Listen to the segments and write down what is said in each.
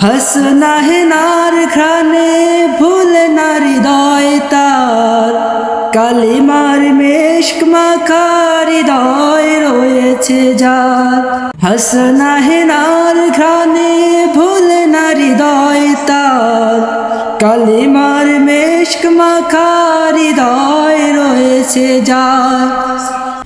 হাসনা হেনার ঘ্রাণে ভুল না হৃদয় তার কালিমার মেশক মাখা হৃদয় রয়েছে যার হাসনা হেনার ঘ্রাণে ভুল না হৃদয় তার কালিমার মেশক মাখা হৃদয় রয়েছে যার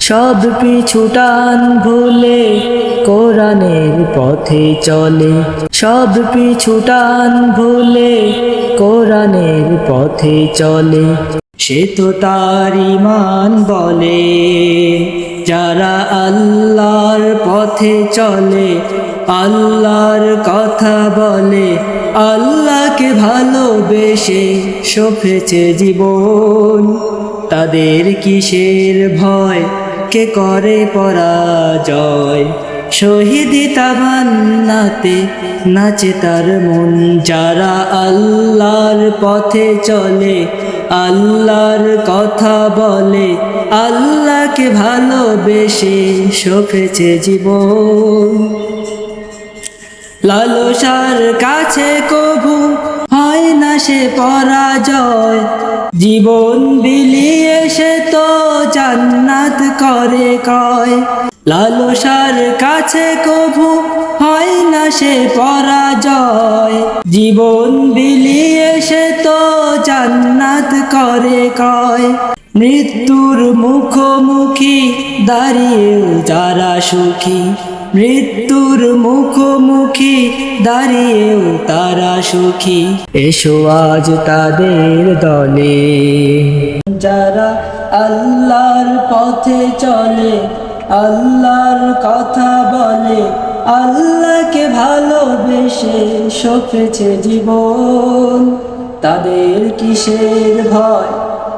সব পিছুটান ভুলে কোরআনের পথে চলে। সব পিছুটান ভুলে কোরআনের পথে চলে। সে তো তার ইমান বলে, যারা আল্লাহর পথে চলে, আল্লাহর কথা বলে, আল্লাহকে ভালোবেসে সফেছে জীবন। তাদের কিসের ভয়? কে করে পরাজয়? শহীদ তামান্নাতে নাচে তার মন। যারা আল্লাহর পথে চলে, আল্লাহর কথা বলে, আল্লাহকে ভালোবেসে সফেছে জীবন। লালসার কাছে কভু হয় না সে পরাজয়। জীবন বিলিয়ে সে তো জান্নাত করে কয়। লালসার কাছে কভু হয় না সে পরাজয়। জীবন বিলিয়ে সে তো জান্নাত করে কয়। মৃত্যুর মুখোমুখি দাঁড়িয়েও যারা সুখী মৃত্যুর মুখোমুখি দাঁড়িয়েও তারা সুখী। এসো আজ তাদের দলে। যারা আল্লাহর পথে চলে, আল্লাহর কথা বলে, আল্লাহকে ভালোবেসে সফেছে জীবন। তাদের কিসের ভয়?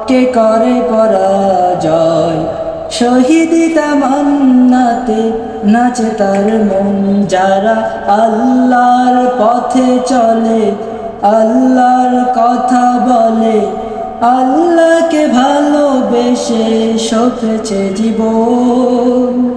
কে করে পরাজয়? শহীদ তামান্নাতে নাচে তার মন যারা আল্লাহর পথে চলে, আল্লাহর কথা বলে, আল্লাহকে ভালোবেসে সফেছে জীবন।